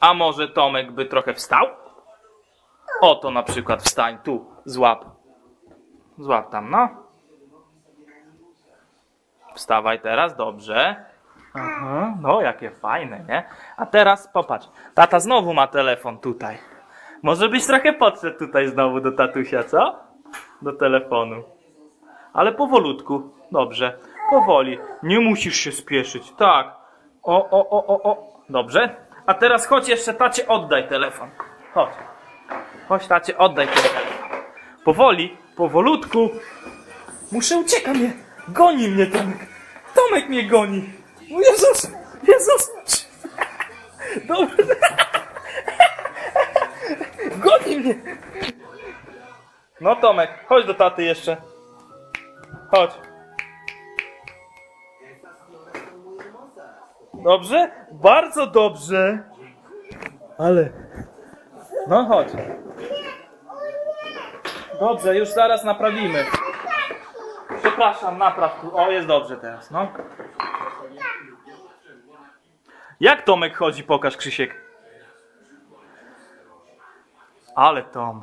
A może Tomek by trochę wstał? Oto na przykład wstań tu, złap. Złap tam, no. Wstawaj teraz, dobrze. Aha, no jakie fajne, nie? A teraz popatrz, tata znowu ma telefon tutaj. Może byś trochę podszedł tutaj znowu do tatusia, co? Do telefonu. Ale powolutku, dobrze, powoli. Nie musisz się spieszyć, tak. O, o, o, o, o, dobrze. A teraz chodź jeszcze tacie oddaj telefon. Chodź. Chodź tacie oddaj telefon. Powoli, powolutku. Muszę uciekać mnie. Goni mnie Tomek. Tomek mnie goni. O Jezus, Jezus. Dobrze. Goni mnie. No Tomek, chodź do taty jeszcze. Chodź. Dobrze? Bardzo dobrze. Ale. No chodź. Dobrze, już zaraz naprawimy. Przepraszam, napraw. O, jest dobrze teraz, no. Jak Tomek chodzi? Pokaż, Krzysiek. Ale Tom.